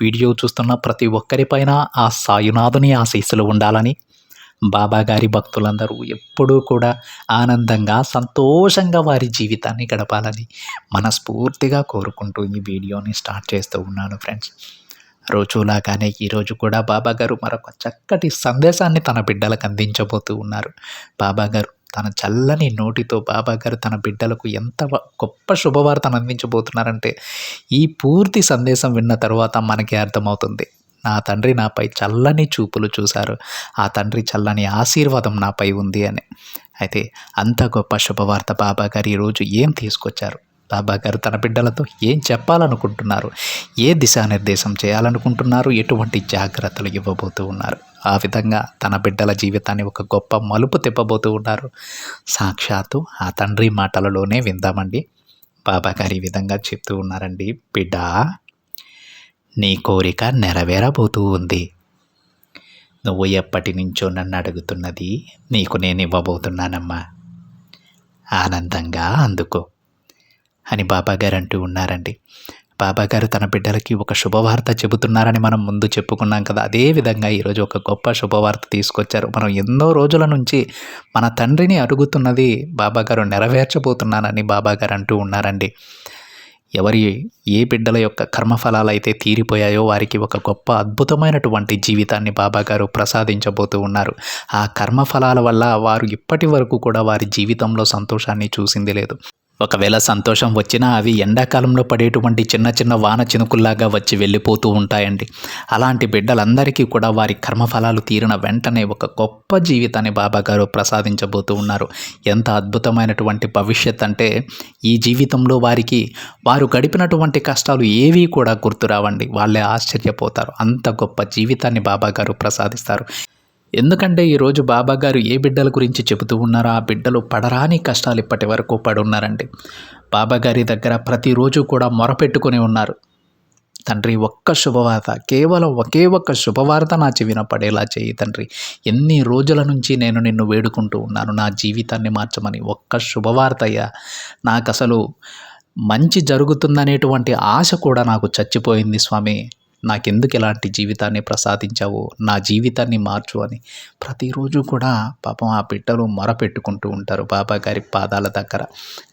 Video చూస్తున్న ప్రతి ఒక్కరిపైన ఆ సాయునాథుని ఆశీస్సులు ఉండాలని బాబాగారి భక్తులందరూ ఎప్పుడూ కూడా ఆనందంగా సంతోషంగా వారి జీవితాన్ని గడపాలని మనస్ఫూర్తిగా కోరుకుంటూ ఈ వీడియోని స్టార్ట్ చేస్తూ ఉన్నాను ఫ్రెండ్స్. రోజులాగానే ఈరోజు కూడా బాబాగారు మరొక చక్కటి సందేశాన్ని తన బిడ్డలకు అందించబోతూ ఉన్నారు. బాబాగారు తన చల్లని నోటితో బాబా గారు తన బిడ్డలకు ఎంత గొప్ప శుభవార్తను అందించబోతున్నారంటే ఈ పూర్తి సందేశం విన్న తర్వాత మనకి అర్థమవుతుంది. నా తండ్రి నాపై చల్లని చూపులు చూశారు. ఆ తండ్రి చల్లని ఆశీర్వాదం నాపై ఉంది అని. అయితే అంత గొప్ప శుభవార్త బాబా గారు ఈరోజు ఏం తీసుకొచ్చారు? బాబా గారు తన బిడ్డలతో ఏం చెప్పాలనుకుంటున్నారు? ఏ దిశానిర్దేశం చేయాలనుకుంటున్నారు? ఎటువంటి జాగ్రత్తలు ఇవ్వబోతూ ఉన్నారు? ఆ విధంగా తన బిడ్డల జీవితాన్ని ఒక గొప్ప మలుపు తిప్పబోతూ ఉన్నారు. సాక్షాత్తు ఆ తండ్రి మాటలలోనే విందామండి. బాబా గారు ఈ విధంగా చెప్తూ ఉన్నారండి. బిడ్డ నీ కోరిక నెరవేరబోతూ ఉంది. నువ్వు ఎప్పటి నుంచో నన్ను అడుగుతున్నది నీకు నేను ఇవ్వబోతున్నానమ్మా. ఆనందంగా అందుకో. అని బాబాగారు అంటూ ఉన్నారండి. బాబాగారు తన బిడ్డలకి ఒక శుభవార్త చెబుతున్నారని మనం ముందు చెప్పుకున్నాం కదా. అదే విధంగా ఈరోజు ఒక గొప్ప శుభవార్త తీసుకొచ్చారు. మనం ఎన్నో రోజుల నుంచి మన తండ్రిని అడుగుతున్నది బాబాగారు నెరవేర్చబోతున్నానని బాబాగారు అంటూ ఉన్నారండి. ఎవరి ఏ బిడ్డల యొక్క కర్మఫలాలు అయితే తీరిపోయాయో వారికి ఒక గొప్ప అద్భుతమైనటువంటి జీవితాన్ని బాబాగారు ప్రసాదించబోతూ ఉన్నారు. ఆ కర్మఫలాల వల్ల వారు ఇప్పటి వరకు కూడా వారి జీవితంలో సంతోషాన్ని చూసింది లేదు. ఒకవేళ సంతోషం వచ్చినా అవి ఎండాకాలంలో పడేటువంటి చిన్న చిన్న వాన చినుకుల్లాగా వచ్చి వెళ్ళిపోతూ ఉంటాయండి. అలాంటి బిడ్డలందరికీ కూడా వారి కర్మఫలాలు తీరిన వెంటనే ఒక గొప్ప జీవితాన్ని బాబాగారు ప్రసాదించబోతూ ఉన్నారు. ఎంత అద్భుతమైనటువంటి భవిష్యత్ అంటే ఈ జీవితంలో వారికి వారు గడిపినటువంటి కష్టాలు ఏవీ కూడా గుర్తురావండి. వాళ్ళే ఆశ్చర్యపోతారు. అంత గొప్ప జీవితాన్ని బాబాగారు ప్రసాదిస్తారు. ఎందుకంటే ఈరోజు బాబా గారు ఏ బిడ్డల గురించి చెబుతూ ఉన్నారో ఆ బిడ్డలు పడరాని కష్టాలు ఇప్పటి వరకు పడున్నారండి బాబా గారి దగ్గర ప్రతిరోజు కూడా మొరపెట్టుకుని ఉన్నారు. తండ్రి ఒక్క శుభవార్త కేవలం ఒకే ఒక్క శుభవార్త నా చెవిన పడేలా చేయి తండ్రి. ఎన్ని రోజుల నుంచి నేను నిన్ను వేడుకుంటూ ఉన్నాను నా జీవితాన్ని మార్చమని. ఒక్క శుభవార్త అయ్యా నాకు అసలు మంచి జరుగుతుందనేటువంటి ఆశ కూడా నాకు చచ్చిపోయింది స్వామి. నాకెందుకు ఇలాంటి జీవితాన్ని ప్రసాదించావు? నా జీవితాన్ని మార్చు అని. ప్రతిరోజు కూడా పాపం ఆ బిడ్డలు మొరపెట్టుకుంటూ ఉంటారు బాబా గారి పాదాల దగ్గర.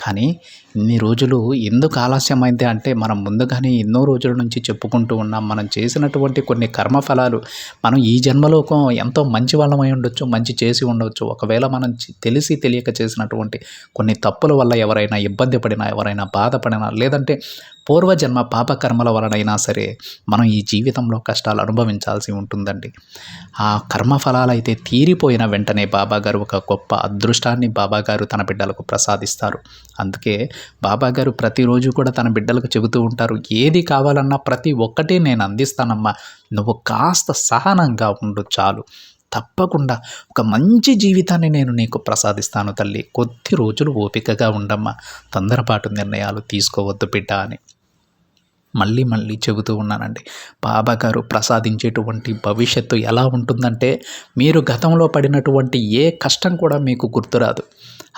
కానీ ఇన్ని రోజులు ఎందుకు ఆలస్యమైంది అంటే మనం ముందుగానే ఎన్నో రోజుల నుంచి చెప్పుకుంటూ ఉన్నాం. మనం చేసినటువంటి కొన్ని కర్మఫలాలు మనం ఈ జన్మలోకం ఎంతో మంచి వాళ్ళమై ఉండొచ్చు మంచి చేసి ఉండొచ్చు. ఒకవేళ మనం తెలిసి తెలియక చేసినటువంటి కొన్ని తప్పుల వల్ల ఎవరైనా ఇబ్బంది పడినా ఎవరైనా బాధపడినా లేదంటే పూర్వజన్మ పాపకర్మల వలనైనా సరే మనం ఈ జీవితంలో కష్టాలు అనుభవించాల్సి ఉంటుందండి. ఆ కర్మఫలాలు అయితే తీరిపోయిన వెంటనే బాబాగారు ఒక గొప్ప అదృష్టాన్ని బాబాగారు తన బిడ్డలకు ప్రసాదిస్తారు. అందుకే బాబాగారు ప్రతిరోజు కూడా తన బిడ్డలకు చెబుతూ ఉంటారు ఏది కావాలన్నా ప్రతి ఒక్కటి నేను అందిస్తానమ్మా. నువ్వు కాస్త సహనంగా ఉండు చాలు. తప్పకుండా ఒక మంచి జీవితాన్ని నేను నీకు ప్రసాదిస్తాను తల్లి. కొద్ది రోజులు ఓపికగా ఉండమ్మా. తొందరపాటు నిర్ణయాలు తీసుకోవద్దు బిడ్డ అని. మళ్ళీ మళ్ళీ చెబుతూ ఉన్నానండి. బాబా గారు ప్రసాదించేటువంటి భవిష్యత్తు ఎలా ఉంటుందంటే మీరు గతంలో పడినటువంటి ఏ కష్టం కూడా మీకు గుర్తురాదు.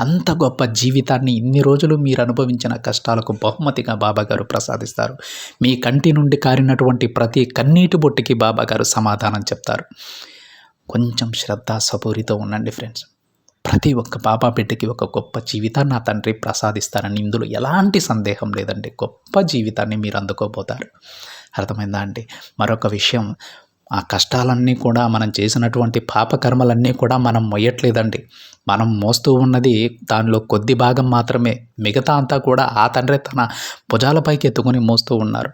అంత గొప్ప జీవితాన్ని ఇన్ని రోజులు మీరు అనుభవించిన కష్టాలకు బహుమతిగా బాబాగారు ప్రసాదిస్తారు. మీ కంటి నుండి కారినటువంటి ప్రతి కన్నీటి బొట్టికి బాబాగారు సమాధానం చెప్తారు. కొంచెం శ్రద్ధ సబూరితో ఉండండి ఫ్రెండ్స్. ప్రతి ఒక్క పాప బిడ్డకి ఒక గొప్ప జీవితాన్ని నా తండ్రి ప్రసాదిస్తారని ఇందులో ఎలాంటి సందేహం లేదండి. గొప్ప జీవితాన్ని మీరు అందుకోబోతారు. అర్థమైందా అండి? మరొక విషయం ఆ కష్టాలన్నీ కూడా మనం చేసినటువంటి పాపకర్మలన్నీ కూడా మనం మొయ్యట్లేదండి. మనం మోస్తూ ఉన్నది దానిలో కొద్ది భాగం మాత్రమే. మిగతా అంతా కూడా ఆ తండ్రి తన భుజాలపైకి ఎత్తుకొని మోస్తూ ఉన్నారు.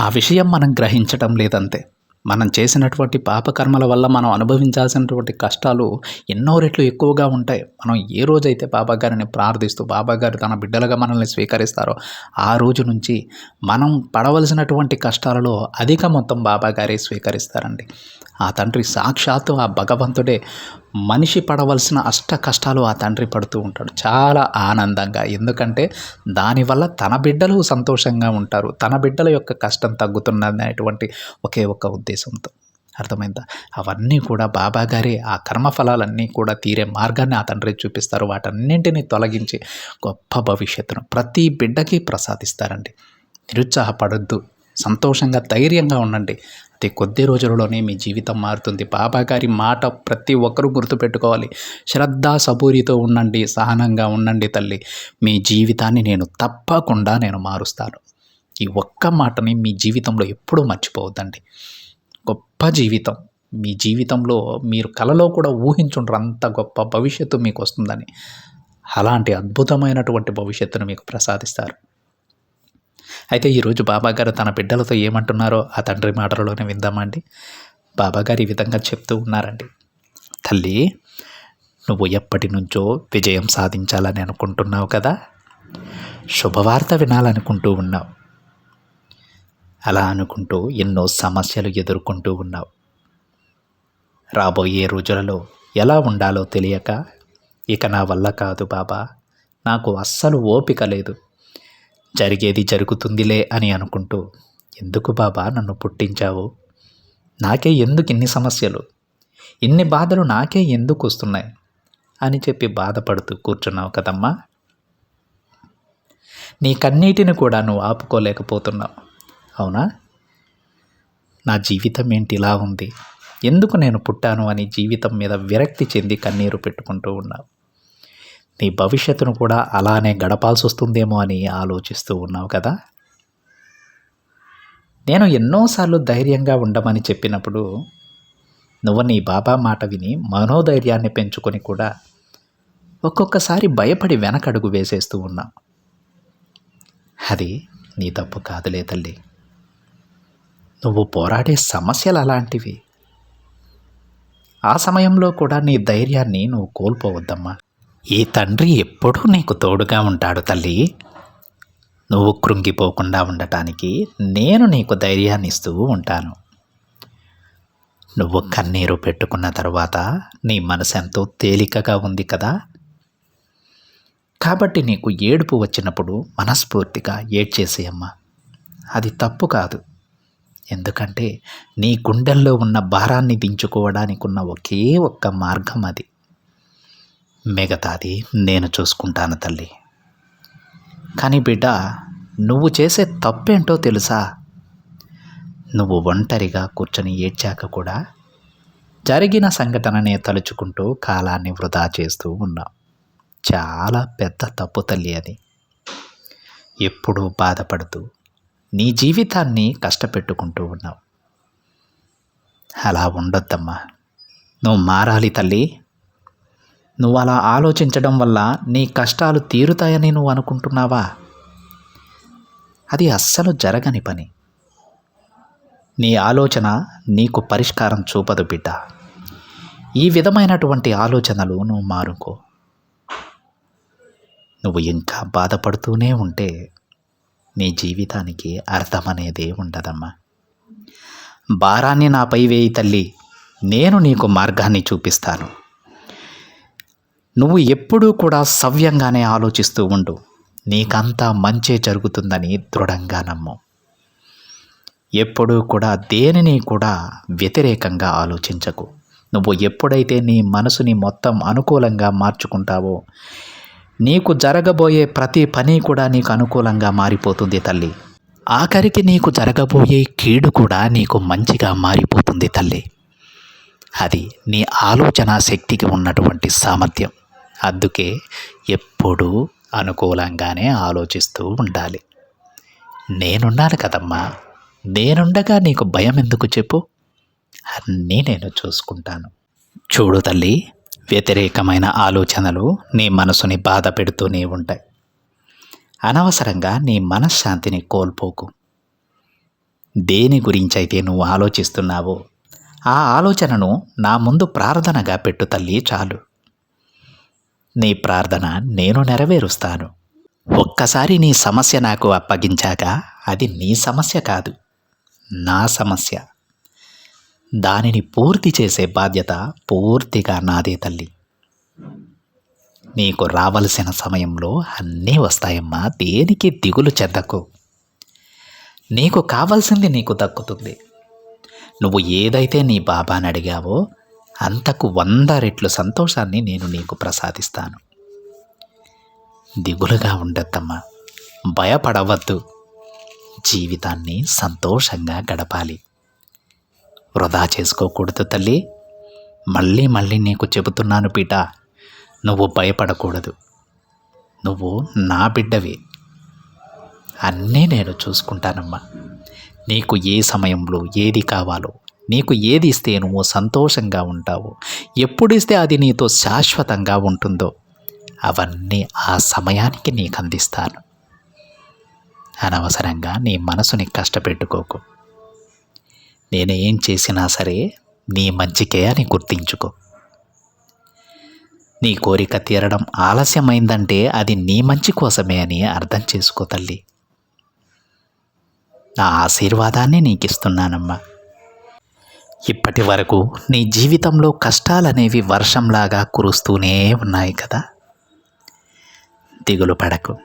ఆ విషయం మనం గ్రహించటం లేదంతే. మనం చేసినటువంటి పాపకర్మల వల్ల మనం అనుభవించాల్సినటువంటి కష్టాలు ఎన్నో రెట్లు ఎక్కువగా ఉంటాయి. మనం ఏ రోజైతే బాబాగారిని ప్రార్థిస్తూ బాబాగారు తన బిడ్డలుగా మనల్ని స్వీకరిస్తారో ఆ రోజు నుంచి మనం పడవలసినటువంటి కష్టాలలో అధిక మొత్తం బాబాగారే స్వీకరిస్తారండి. ఆ తండ్రి సాక్షాత్తు ఆ భగవంతుడే మనిషి పడవలసిన అష్ట కష్టాలు ఆ తండ్రి పడుతూ ఉంటాడు. చాలా ఆనందంగా. ఎందుకంటే దానివల్ల తన బిడ్డలు సంతోషంగా ఉంటారు. తన బిడ్డల యొక్క కష్టం తగ్గుతున్నదనేటువంటి ఒకే ఒక్క ఉద్దేశంతో. అర్థమైందా? అవన్నీ కూడా బాబా గారే ఆ కర్మఫలాలన్నీ కూడా తీరే మార్గాన్ని ఆ తండ్రి చూపిస్తారు. వాటన్నింటినీ తొలగించి గొప్ప భవిష్యత్తును ప్రతి బిడ్డకి ప్రసాదిస్తారండి. నిరుత్సాహపడద్దు. సంతోషంగా ధైర్యంగా ఉండండి. అతి కొద్ది రోజులలోనే మీ జీవితం మారుతుంది. బాబా గారి మాట ప్రతి ఒక్కరూ గుర్తుపెట్టుకోవాలి. శ్రద్ధ సబూరితో ఉండండి సహనంగా ఉండండి తల్లి. మీ జీవితాన్ని నేను తప్పకుండా నేను మారుస్తాను. ఈ ఒక్క మాటని మీ జీవితంలో ఎప్పుడూ మర్చిపోవద్దండి. గొప్ప జీవితం. మీ జీవితంలో మీరు కలలో కూడా ఊహించుండ్రు అంత గొప్ప భవిష్యత్తు మీకు వస్తుందని. అలాంటి అద్భుతమైనటువంటి భవిష్యత్తును మీకు ప్రసాదిస్తారు. అయితే ఈరోజు బాబాగారు తన బిడ్డలతో ఏమంటున్నారో ఆ తండ్రి మాటలలోనే విందామండి బాబాగారు ఈ విధంగా చెప్తూ ఉన్నారండి. తల్లి నువ్వు ఎప్పటి నుంచో విజయం సాధించాలని అనుకుంటున్నావు కదా? శుభవార్త వినాలనుకుంటూ ఉన్నావు. అలా అనుకుంటూ ఎన్నో సమస్యలు ఎదుర్కొంటూ ఉన్నావు. రాబోయే రోజులలో ఎలా ఉండాలో తెలియక ఇక నా వల్ల కాదు బాబా. నాకు అస్సలు ఓపిక లేదు. జరిగేది జరుగుతుందిలే అని అనుకుంటూ ఎందుకు బాబా నన్ను పుట్టించావు? నాకే ఎందుకు ఇన్ని సమస్యలు? ఇన్ని బాధలు నాకే ఎందుకు వస్తున్నాయి? అని చెప్పి బాధపడుతూ కూర్చున్నావు కదమ్మా. నీ కన్నీటిని కూడా నువ్వు ఆపుకోలేకపోతున్నావు. అవునా? నా జీవితం ఏంటి ఇలా ఉంది? ఎందుకు నేను పుట్టాను అని జీవితం మీద విరక్తి చెంది కన్నీరు పెట్టుకుంటూ ఉన్నావు? నీ భవిష్యత్తును కూడా అలానే గడపాల్సి వస్తుందేమో అని ఆలోచిస్తూ ఉన్నావు కదా? నేను ఎన్నోసార్లు ధైర్యంగా ఉండమని చెప్పినప్పుడు నువ్వు నీ బాబా మాట విని మనోధైర్యాన్ని పెంచుకొని కూడా ఒక్కొక్కసారి భయపడి వెనకడుగు వేసేస్తూ ఉన్నావు. అది నీ తప్పు కాదులే తల్లి. నువ్వు పోరాడే సమస్యలు అలాంటివి. ఆ సమయంలో కూడా నీ ధైర్యాన్ని నువ్వు కోల్పోవద్దమ్మా. ఈ తండ్రి ఎప్పుడూ నీకు తోడుగా ఉంటాడు తల్లి. నువ్వు కృంగిపోకుండా ఉండటానికి నేను నీకు ధైర్యాన్ని ఇస్తూ ఉంటాను. నువ్వు కన్నీరు పెట్టుకున్న తర్వాత నీ మనసు ఎంతో తేలికగా ఉంది కదా? కాబట్టి నీకు ఏడుపు వచ్చినప్పుడు మనస్ఫూర్తిగా ఏడ్చేసేయమ్మా. అది తప్పు కాదు. ఎందుకంటే నీ గుండెల్లో ఉన్న భారాన్ని దించుకోవడానికి ఉన్న ఒకే ఒక్క మార్గం అది. మిగతాది నేను చూసుకుంటాను తల్లి. కానీ బిడ్డ నువ్వు చేసే తప్పేంటో తెలుసా? నువ్వు ఒంటరిగా కూర్చొని ఏడ్చాక కూడా జరిగిన సంఘటననే తలుచుకుంటూ కాలాన్ని వృధా చేస్తూ ఉన్నావు. చాలా పెద్ద తప్పు తల్లి అది. ఎప్పుడూ బాధపడుతూ నీ జీవితాన్ని కష్టపెట్టుకుంటూ ఉన్నావు. అలా ఉండొద్దమ్మా. నువ్వు మారాలి తల్లి. నువ్వు అలా ఆలోచించడం వల్ల నీ కష్టాలు తీరుతాయని నువ్వు అనుకుంటున్నావా? అది అస్సలు జరగని పని. నీ ఆలోచన నీకు పరిష్కారం చూపదు బిడ్డ. ఈ విధమైనటువంటి ఆలోచనలు నువ్వు మారుకో. నువ్వు ఇంకా బాధపడుతూనే ఉంటే నీ జీవితానికి అర్థం అనేది ఉండదమ్మా. భారాన్ని నాపై వేయి తల్లి నేను నీకు మార్గాన్ని చూపిస్తాను. నువ్వు ఎప్పుడూ కూడా సవ్యంగానే ఆలోచిస్తూ ఉండు. నీకంతా మంచే జరుగుతుందని దృఢంగా నమ్ము. ఎప్పుడూ కూడా దేనిని కూడా వ్యతిరేకంగా ఆలోచించకు. నువ్వు ఎప్పుడైతే నీ మనసుని మొత్తం అనుకూలంగా మార్చుకుంటావో నీకు జరగబోయే ప్రతి పని కూడా నీకు అనుకూలంగా మారిపోతుంది తల్లి. ఆఖరికి నీకు జరగబోయే కీడు కూడా నీకు మంచిగా మారిపోతుంది తల్లి. అది నీ ఆలోచన శక్తికి ఉన్నటువంటి సామర్థ్యం. అందుకే ఎప్పుడూ అనుకూలంగానే ఆలోచిస్తూ ఉండాలి. నేనున్నాను కదమ్మా నేనుండగా నీకు భయం ఎందుకు చెప్పు? అన్నీ నేను చూసుకుంటాను. చూడు తల్లి వ్యతిరేకమైన ఆలోచనలు నీ మనసుని బాధ పెడుతూనే ఉంటాయి. అనవసరంగా నీ మనశ్శాంతిని కోల్పోకు. దేని గురించైతే నువ్వు ఆలోచిస్తున్నావో ఆ ఆలోచనను నా ముందు ప్రార్థనగా పెట్టు తల్లి చాలు. నీ ప్రార్థన నేను నెరవేరుస్తాను. ఒక్కసారి నీ సమస్య నాకు అప్పగించాక అది నీ సమస్య కాదు నా సమస్య. దానిని పూర్తి చేసే బాధ్యత పూర్తిగా నాదే తల్లి. నీకు రావలసిన సమయంలో అన్నీ వస్తాయమ్మా దేనికి దిగులు చెందకు నీకు కావాల్సింది నీకు దక్కుతుంది. నువ్వు ఏదైతే నీ బాబాని అడిగావో అంతకు వంద రెట్లు సంతోషాన్ని నేను నీకు ప్రసాదిస్తాను. దిగులుగా ఉండద్దమ్మా భయపడవద్దు. జీవితాన్ని సంతోషంగా గడపాలి. వృధా చేసుకోకూడదు తల్లి. మళ్ళీ మళ్ళీ నీకు చెబుతున్నాను పీట నువ్వు భయపడకూడదు. నువ్వు నా బిడ్డవి. అన్నీ నేను చూసుకుంటానమ్మా. నీకు ఏ సమయంలో ఏది కావాలో నీకు ఏది ఇస్తే నువ్వు సంతోషంగా ఉంటావు. ఎప్పుడిస్తే అది నీతో శాశ్వతంగా ఉంటుందో అవన్నీ ఆ సమయానికి నీకు అందిస్తాను. అనవసరంగా నీ మనసుని కష్టపెట్టుకోకు. నేనేం చేసినా సరే నీ మంచికే అని గుర్తించుకో. నీ కోరిక తీరడం ఆలస్యమైందంటే అది నీ మంచి కోసమే అని అర్థం చేసుకో తల్లి. నా ఆశీర్వాదాన్ని నీకు ఇస్తున్నానమ్మా ఇప్పటి వరకు నీ జీవితంలో కష్టాలనేవి వర్షంలాగా కురుస్తూనే ఉన్నాయి కదా. దిగులు పడకు.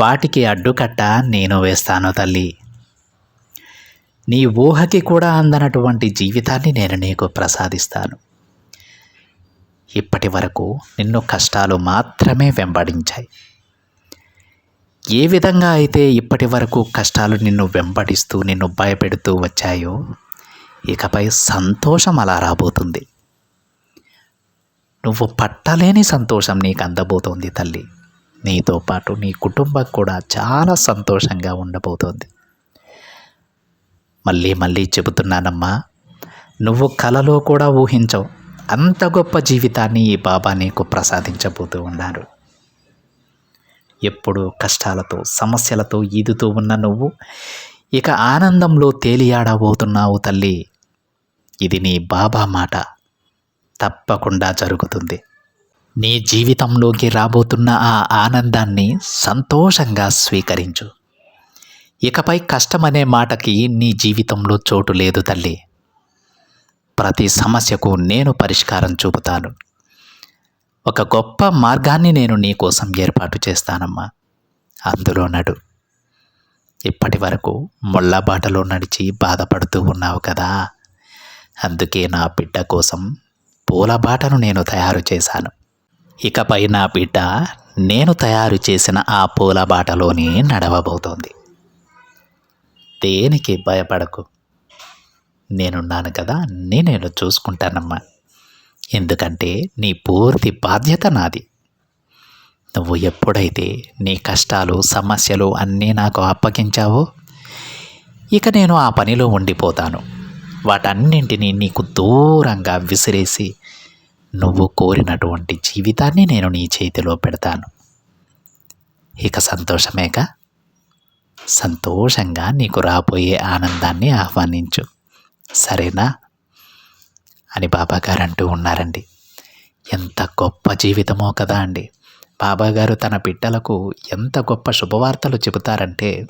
వాటికి అడ్డుకట్ట నేను వేస్తాను తల్లి. నీ ఊహకి కూడా అందనటువంటి జీవితాన్ని నేను నీకు ప్రసాదిస్తాను. ఇప్పటి వరకు నిన్ను కష్టాలు మాత్రమే వెంబడించాయి. ఏ విధంగా అయితే ఇప్పటి వరకు కష్టాలు నిన్ను వెంబడిస్తూ నిన్ను భయపెడుతూ వచ్చాయో ఇకపై సంతోషం అలా రాబోతుంది. నువ్వు పట్టలేని సంతోషం నీకు అందబోతోంది తల్లి. నీతో పాటు నీ కుటుంబం కూడా చాలా సంతోషంగా ఉండబోతోంది. మళ్ళీ మళ్ళీ చెబుతున్నానమ్మా నువ్వు కలలో కూడా ఊహించవు. అంత గొప్ప జీవితాన్ని ఈ బాబా నీకు ప్రసాదించబోతూ ఉన్నారు. ఎప్పుడు కష్టాలతో సమస్యలతో ఈదుతూ ఉన్న నువ్వు ఇక ఆనందంలో తేలియాడబోతున్నావు తల్లి. ఇది నీ బాబా మాట. తప్పకుండా జరుగుతుంది. నీ జీవితంలోకి రాబోతున్న ఆ ఆనందాన్ని సంతోషంగా స్వీకరించు. ఇకపై కష్టమనే మాటకి నీ జీవితంలో చోటు లేదు తల్లి. ప్రతి సమస్యకు నేను పరిష్కారం చూపుతాను. ఒక గొప్ప మార్గాన్ని నేను నీ కోసం ఏర్పాటు చేస్తానమ్మా. అందులో నడు. ఇప్పటి వరకు ముళ్ళబాటలో నడిచి బాధపడుతూ ఉన్నావు కదా. అందుకే నా బిడ్డ కోసం పూల బాటను నేను తయారు చేశాను. ఇకపై నా బిడ్డ నేను తయారు చేసిన ఆ పూల బాటలోనే నడవబోతోంది. దేనికి భయపడకు. నేనున్నాను కదా నేను చూసుకుంటానమ్మా. ఎందుకంటే నీ పూర్తి బాధ్యత నాది. నువ్వు ఎప్పుడైతే నీ కష్టాలు సమస్యలు అన్నీ నాకు అప్పగించావో ఇక నేను ఆ పనిలో ఉండిపోతాను. వాటన్నింటినీ నీకు దూరంగా విసిరేసి నువ్వు కోరినటువంటి జీవితాన్ని నేను నీ చేతిలో పెడతాను. ఇక సంతోషమేక? సంతోషంగా నీకు రాబోయే ఆనందాన్ని ఆహ్వానించు. సరేనా? అని బాబాగారు అంటూ ఉన్నారండి. ఎంత గొప్ప జీవితమో కదా అండి. బాబాగారు తన బిడ్డలకు ఎంత గొప్ప శుభవార్తలు చెబుతారంటే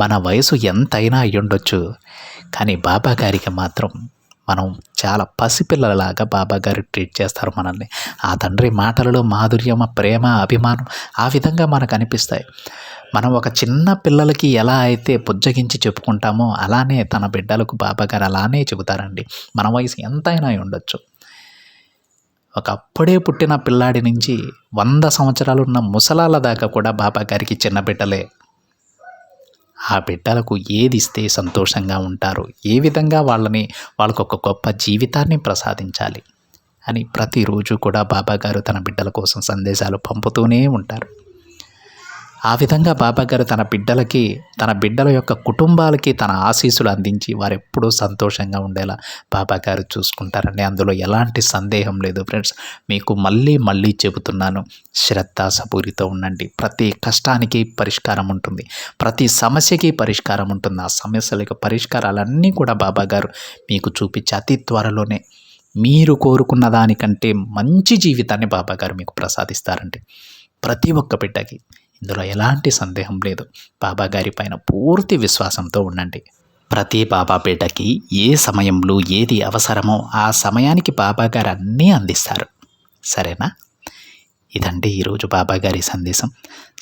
మన వయసు ఎంతైనా అయ్యుండొచ్చు. కానీ బాబాగారికి మాత్రం మనం చాలా పసిపిల్లలలాగా బాబాగారు ట్రీట్ చేస్తారు మనల్ని. ఆ తండ్రి మాటలలో మాధుర్యం ప్రేమ అభిమానం ఆ విధంగా మనకు అనిపిస్తాయి. మనం ఒక చిన్న పిల్లలకి ఎలా అయితే పుజ్జగించి చెప్పుకుంటామో అలానే తన బిడ్డలకు బాబాగారు అలానే చెబుతారండి. మన వయసు ఎంతైనా ఉండొచ్చు ఒక అప్పుడే పుట్టిన పిల్లాడి నుంచి వంద సంవత్సరాలు ఉన్న ముసలాల దాకా కూడా బాబా గారికి చిన్న బిడ్డలే. ఆ బిడ్డలకు ఏది ఇస్తే సంతోషంగా ఉంటారు ఏ విధంగా వాళ్ళని వాళ్ళకు ఒక గొప్ప జీవితాన్ని ప్రసాదించాలి అని ప్రతిరోజు కూడా బాబాగారు తన బిడ్డల కోసం సందేశాలు పంపుతూనే ఉంటారు. ఆ విధంగా బాబా గారు తన బిడ్డలకి తన బిడ్డల యొక్క కుటుంబాలకి తన ఆశీస్సులు అందించి వారు ఎప్పుడూ సంతోషంగా ఉండేలా బాబా గారు చూసుకుంటారండి. అందులో ఎలాంటి సందేహం లేదు ఫ్రెండ్స్. మీకు మళ్ళీ మళ్ళీ చెబుతున్నాను. శ్రద్ధాసపూరితో ఉండండి. ప్రతి కష్టానికి పరిష్కారం ఉంటుంది. ప్రతి సమస్యకి పరిష్కారం ఉంటుంది. ఆ సమస్యలకు పరిష్కారాలన్నీ కూడా బాబా గారు మీకు చూపించి అతి త్వరలోనే మీరు కోరుకున్న దానికంటే మంచి జీవితాన్ని బాబా గారు మీకు ప్రసాదిస్తారండి. ప్రతి ఒక్క బిడ్డకి ఇందులో ఎలాంటి సందేహం లేదు. బాబా గారి పైన పూర్తి విశ్వాసంతో ఉండండి. ప్రతి బాబా బిడ్డకి ఏ సమయంలో ఏది అవసరమో ఆ సమయానికి బాబా గారు అన్నీ అందిస్తారు. సరేనా? ఇదండి ఈరోజు బాబా గారి సందేశం.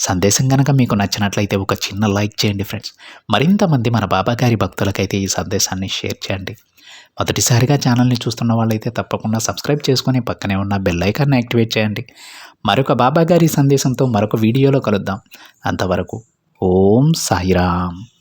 సందేశం కనుక మీకు నచ్చినట్లయితే ఒక చిన్న లైక్ చేయండి ఫ్రెండ్స్. మరింతమంది మన బాబా గారి భక్తులకైతే ఈ సందేశాన్ని షేర్ చేయండి. మొదటిసారిగా ఛానల్ని చూస్తున్న వాళ్ళైతే తప్పకుండా సబ్స్క్రైబ్ చేసుకుని పక్కనే ఉన్న బెల్ ఐకాన్ని యాక్టివేట్ చేయండి. మరొక బాబా గారి సందేశంతో మరొక వీడియోలో కలుద్దాం. అంతవరకు ఓం సాయిరామ్.